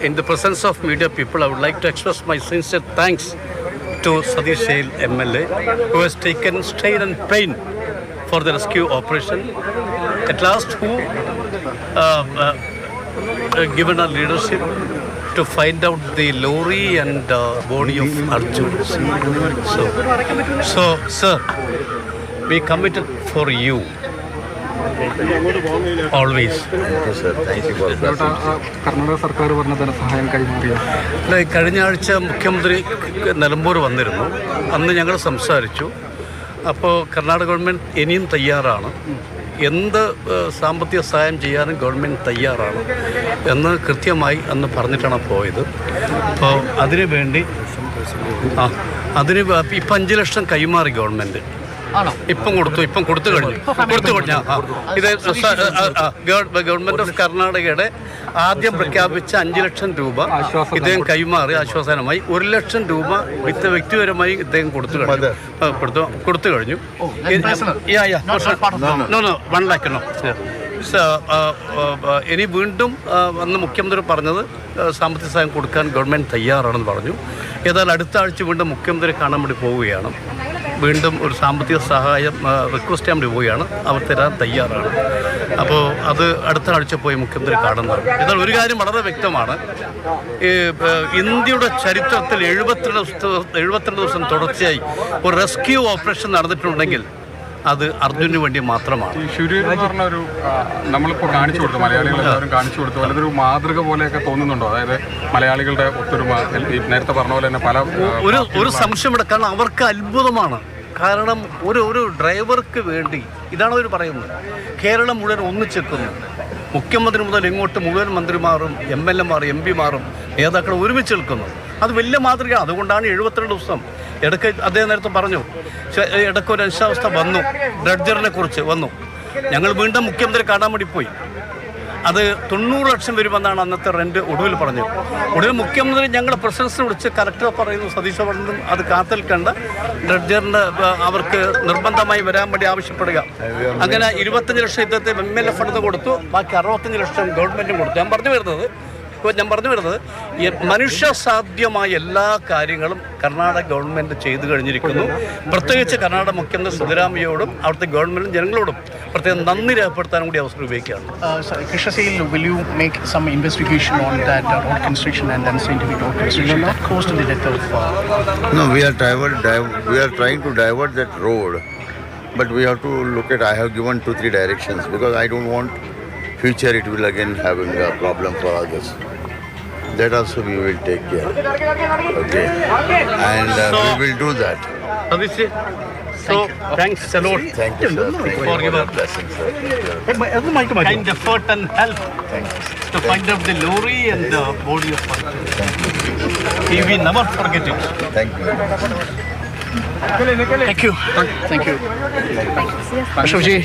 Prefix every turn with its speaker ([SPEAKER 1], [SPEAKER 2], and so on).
[SPEAKER 1] in the presence of media people, I would like to express my sincere thanks to Sadish MLA, who has taken strain and pain for the rescue operation. At last, who uh, uh, uh, given a leadership to find out the lorry and uh, body of Arjun. So, so, sir, we committed for you
[SPEAKER 2] ആ കർണാടക സർക്കാർ പറഞ്ഞ ധനസഹായം കൈമാറിയ?
[SPEAKER 1] അല്ല, കഴിഞ്ഞ ആഴ്ച മുഖ്യമന്ത്രി നിലമ്പൂർ വന്നിരുന്നു. അന്ന് ഞങ്ങൾ സംസാരിച്ചു. അപ്പോൾ കർണാടക ഗവൺമെന്റ് ഇനിയും തയ്യാറാണ്. എന്ത് സാമ്പത്തിക സഹായം ചെയ്യാനും ഗവൺമെന്റ് തയ്യാറാണ് എന്ന് കൃത്യമായി അന്ന് പറഞ്ഞിട്ടാണ് പോയത്. അപ്പോൾ അതിനു വേണ്ടി ആ അതിന് ഇപ്പം അഞ്ച് ലക്ഷം കൈമാറി ഗവൺമെന്റ്
[SPEAKER 3] ആണോ?
[SPEAKER 1] ഇപ്പം കൊടുത്തു ഇപ്പം കൊടുത്തു കഴിഞ്ഞു. കൊടുത്തു കഴിഞ്ഞു. ഇത് ഗവൺമെന്റ് ഓഫ് കർണാടകയുടെ ആദ്യം പ്രഖ്യാപിച്ച അഞ്ച് ലക്ഷം രൂപ ഇദ്ദേഹം കൈമാറി ആശ്വാസനമായി. ഒരു ലക്ഷം രൂപ വിത്ത് വ്യക്തിപരമായി ഇദ്ദേഹം കൊടുത്തു കഴിഞ്ഞു. കൊടുത്തു കൊടുത്തു കഴിഞ്ഞു. No no one lakh no ഇനി വീണ്ടും അന്ന് മുഖ്യമന്ത്രി പറഞ്ഞത് സാമ്പത്തിക സഹായം കൊടുക്കാൻ ഗവൺമെന്റ് തയ്യാറാണെന്ന് പറഞ്ഞു. ഏതായാലും അടുത്ത ആഴ്ച വീണ്ടും മുഖ്യമന്ത്രി കാണാൻ വേണ്ടി പോവുകയാണ്. വീണ്ടും ഒരു സാമ്പത്തിക സഹായം റിക്വസ്റ്റ് ചെയ്യാൻ വേണ്ടി പോവുകയാണ്. അവർ തരാൻ തയ്യാറാണ്. അപ്പോൾ അത് അടുത്ത ആഴ്ച പോയി മുഖ്യമന്ത്രി കാണുന്നതാണ്. എന്നാൽ ഒരു കാര്യം വളരെ വ്യക്തമാണ്. ഇന്ത്യയുടെ ചരിത്രത്തിൽ എഴുപത്തിരണ്ട് ദിവസത്തെ എഴുപത്തിരണ്ട് ദിവസം തുടർച്ചയായി ഒരു റെസ്ക്യൂ ഓപ്പറേഷൻ നടന്നിട്ടുണ്ടെങ്കിൽ അത് അർജുന് വേണ്ടി മാത്രമാണ്.
[SPEAKER 2] എന്ന് പറഞ്ഞ ഒരു നമ്മളിപ്പോൾ കാണിച്ചു കൊടുത്തു മലയാളികൾ എല്ലാവരും. കാണിച്ചു കൊടുത്തു. വല്ലതൊരു മാതൃക പോലെയൊക്കെ തോന്നുന്നുണ്ടോ? അതായത് മലയാളികളുടെ ഒത്തൊരുമ നേരത്തെ പറഞ്ഞ പോലെ തന്നെ പല
[SPEAKER 1] ഒരു ഒരു സംശയം ഇവിടെ കാരണം അവർക്ക് അത്ഭുതമാണ്. കാരണം ഒരു ഒരു ഡ്രൈവർക്ക് വേണ്ടി ഇതാണ് അവർ പറയുന്നത്. കേരളം മുഴുവൻ ഒന്നിച്ചെത്തുന്നു മുഖ്യമന്ത്രി മുതൽ ഇങ്ങോട്ട് മുഴുവൻ മന്ത്രിമാരും എം എൽ എമാർ എം പിമാരും നേതാക്കൾ ഒരുമിച്ച് നിൽക്കുന്നു. അത് വലിയ മാതൃക. അതുകൊണ്ടാണ് എഴുപത്തിരണ്ട് ദിവസം ഇടയ്ക്ക് അദ്ദേഹം നേരത്തെ പറഞ്ഞു ഇടയ്ക്ക് ഒരു അനിശ്ചാവസ്ഥ വന്നു. ഡ്രഡ്ജറിനെ കുറിച്ച് വന്നു. ഞങ്ങൾ വീണ്ടും മുഖ്യമന്ത്രി കാണാൻ വേണ്ടി പോയി. അത് തൊണ്ണൂറ് ലക്ഷം വരുമെന്നാണ് അന്നത്തെ റെന്റ് ഒടുവിൽ പറഞ്ഞത്. ഒടുവിൽ മുഖ്യമന്ത്രി ഞങ്ങൾ പ്രസിഡൻസിനെ വിളിച്ച് കലക്ടർ പറയുന്നു. സതീശ് പറഞ്ഞതും അത് കാത്തിൽക്കണ്ട ഡ്രഡ്ജറിന്റെ അവർക്ക് നിർബന്ധമായി വരാൻ വേണ്ടി ആവശ്യപ്പെടുക. അങ്ങനെ ഇരുപത്തഞ്ച് ലക്ഷം ഇദ്ദേഹത്തെ എം എൽ എ ഫണ്ട് കൊടുത്തു. ബാക്കി അറുപത്തഞ്ച് ലക്ഷം ഗവൺമെന്റും കൊടുത്തു. ഞാൻ പറഞ്ഞു വരുന്നത് ഇപ്പോൾ ഞാൻ പറഞ്ഞു വരുന്നത് ഈ മനുഷ്യ സാധ്യമായ എല്ലാ കാര്യങ്ങളും കർണാടക ഗവൺമെന്റ് ചെയ്തു കഴിഞ്ഞിരിക്കുന്നു പ്രത്യേകിച്ച് കർണാടക മുഖ്യമന്ത്രി സിദ്ധരാമയ്യോടും അവിടുത്തെ ഗവൺമെന്റും ജനങ്ങളോടും പ്രത്യേകം നന്ദി രേഖപ്പെടുത്താനും കൂടി അവസരം ഉപയോഗിക്കുകയാണ്
[SPEAKER 3] Uh, sorry, Krishna Sale, will you make some investigation on that uh, road construction and then scientific road construction that caused the death of uh,
[SPEAKER 4] No, we are divert, div- we are trying to divert that road, but we have to look at. I have given two three directions because I don't want future it will again having a problem for others. That also we will take care. Okay. And uh, so, we will do that.
[SPEAKER 1] Obviously. So, Thank thanks a lot.
[SPEAKER 4] Thank you, sir. Thank you
[SPEAKER 1] for your
[SPEAKER 4] blessings, sir.
[SPEAKER 1] Uh, kind effort and help to find out the lorry and the body of Thank you. We will never forget it.
[SPEAKER 4] Thank you.
[SPEAKER 3] Thank you. Thank you. Thank you. Thank you.